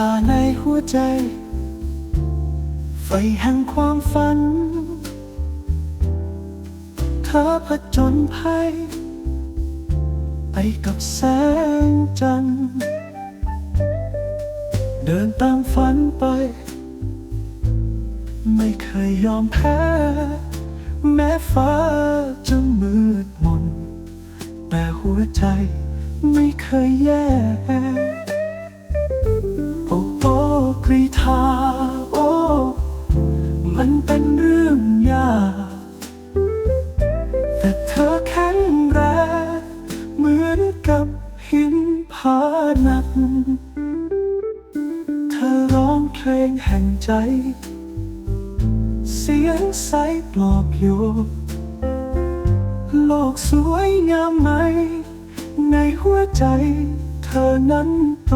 ทาในหัวใจ ไฟแห่งความฝัน เธอผจญภัย ไปกับแสงจันทร์ เดินตามฝันไป ไม่เคยยอมแพ้ แม้ฟ้าจะมืดมน แต่หัวใจไม่เคยแย่ งยากแต่เธอแข็งแรงเหมือนกับหินผาหนัก เธอร้องเพลงแห่งใจ เสียงใสปลอบโยนโลกสวยงามไหม ในหัวใจเธอนั้นโต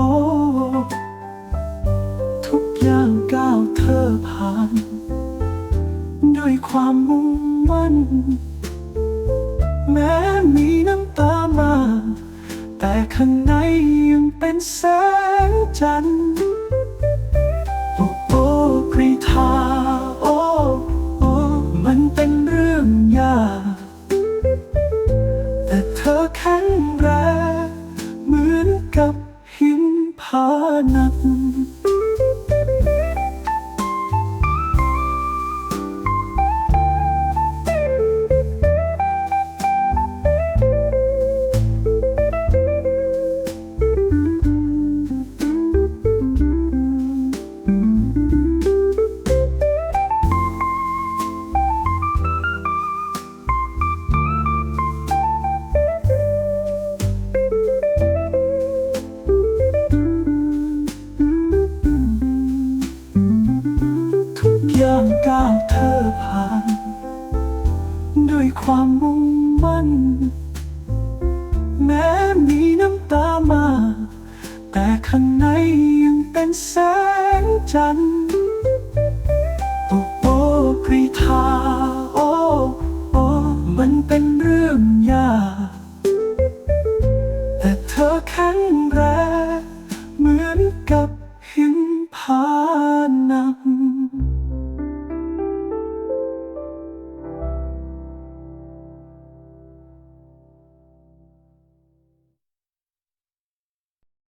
ทุกอย่างก้าวเธอผ่าน ความมุ่งมั่น แม้มีน้ำตามา แต่ข้างในยังเป็นแสงจันทร์โอ้โอ้กรีธาโอ้โอ้มันเป็นเรื่องยากแต่เธอแข็งแรงเหมือนกับหินผาหนักางเธอผ่าน ด้วยความมุ่งมั่น แม้มีน้ำตามา แต่ข้างในยังเป็นแสงจันทร์โอ้โอ้กรีธาโอ้โอ้มันเป็นเรื่องยากแต่เธอแข็งแรง